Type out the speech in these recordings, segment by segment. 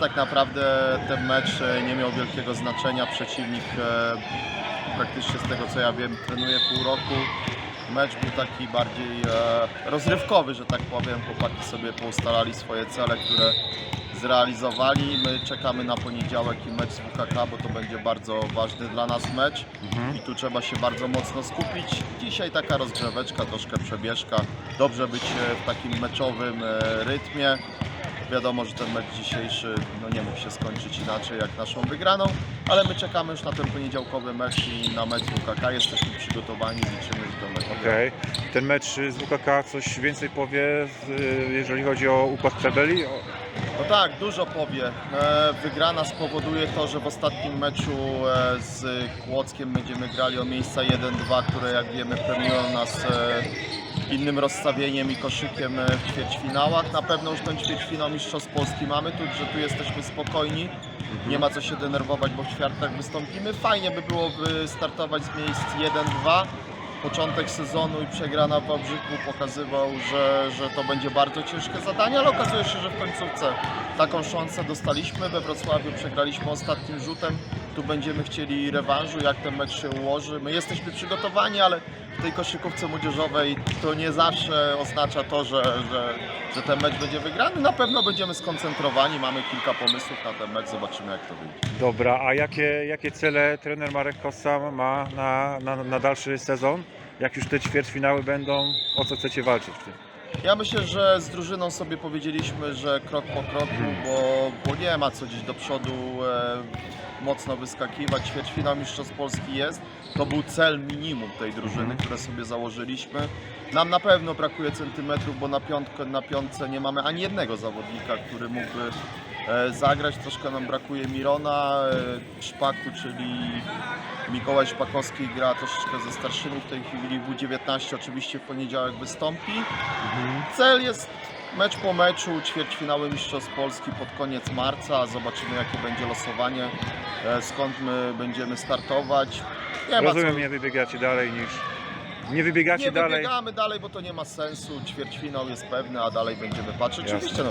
tak naprawdę ten mecz e, nie miał wielkiego znaczenia. Przeciwnik e, praktycznie z tego co ja wiem trenuje pół roku. Mecz był taki bardziej e, rozrywkowy, że tak powiem. Chłopaki sobie poustalali swoje cele, które zrealizowali. My czekamy na poniedziałek i mecz z WKK, bo to będzie bardzo ważny dla nas mecz i tu trzeba się bardzo mocno skupić. Dzisiaj taka rozgrzeweczka, troszkę przebieżka. Dobrze być w takim meczowym rytmie. Wiadomo, że ten mecz dzisiejszy no nie mógł się skończyć inaczej jak naszą wygraną, ale my czekamy już na ten poniedziałkowy mecz i na mecz WKK. Jesteśmy przygotowani, liczymy, że ten mecz Okej. Ten mecz z WKK coś więcej powie, jeżeli chodzi o układ tabeli? No tak, dużo powie. E, Wygrana spowoduje to, że w ostatnim meczu e, z Kłodzkiem będziemy grali o miejsca 1-2, które jak wiemy premiują nas e, innym rozstawieniem i koszykiem e, w ćwierćfinałach. Na pewno już ten ćwierćfinał Mistrzostw Polski mamy tu, że tu jesteśmy spokojni. Nie ma co się denerwować, bo w ćwiartach wystąpimy. Fajnie by było startować z miejsc 1-2. Początek sezonu i przegrana w Wałbrzychu pokazywał, że, że to będzie bardzo ciężkie zadanie, ale okazuje się, że w końcówce taką szansę dostaliśmy. We Wrocławiu przegraliśmy ostatnim rzutem. Tu będziemy chcieli rewanżu, jak ten mecz się ułoży. My jesteśmy przygotowani, ale w tej koszykówce młodzieżowej to nie zawsze oznacza to, że, że, że ten mecz będzie wygrany. Na pewno będziemy skoncentrowani, mamy kilka pomysłów na ten mecz, zobaczymy jak to wyjdzie. Dobra, a jakie, jakie cele trener Marek Kossa ma na, na, na dalszy sezon? Jak już te ćwierćfinały będą, o co chcecie walczyć w tym? Ja myślę, że z drużyną sobie powiedzieliśmy, że krok po kroku, bo, bo nie ma co gdzieś do przodu e, mocno wyskakiwać. Ćwierćfinał Mistrzostw Polski jest. To był cel minimum tej drużyny, Mhm. które sobie założyliśmy. Nam na pewno brakuje centymetrów, bo na, piątkę, na piątce nie mamy ani jednego zawodnika, który mógłby zagrać. Troszkę nam brakuje Mirona, e, Szpaku, czyli Mikołaj Szpakowski gra troszeczkę ze starszymi w tej chwili. W19 oczywiście w poniedziałek wystąpi. Cel jest mecz po meczu, ćwierćfinały Mistrzostw Polski pod koniec marca. Zobaczymy jakie będzie losowanie, e, skąd my będziemy startować. Nie Rozumiem, co... nie wybiegacie dalej niż... Nie wybiegacie Nie dalej. wybiegamy dalej, bo to nie ma sensu. Ćwierćfinał jest pewny, a dalej będziemy patrzeć. Jasne. Oczywiście, no,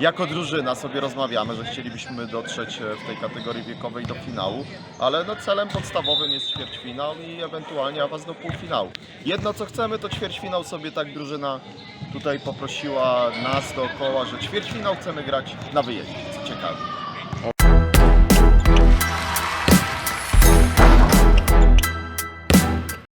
jako drużyna sobie rozmawiamy, że chcielibyśmy dotrzeć e, w tej kategorii wiekowej do finału, ale no celem podstawowym jest ćwierćfinał i ewentualnie awans do półfinału. Jedno co chcemy to ćwierćfinał sobie tak drużyna tutaj poprosiła nas dookoła, że ćwierćfinał chcemy grać na wyjeździe, co ciekawe.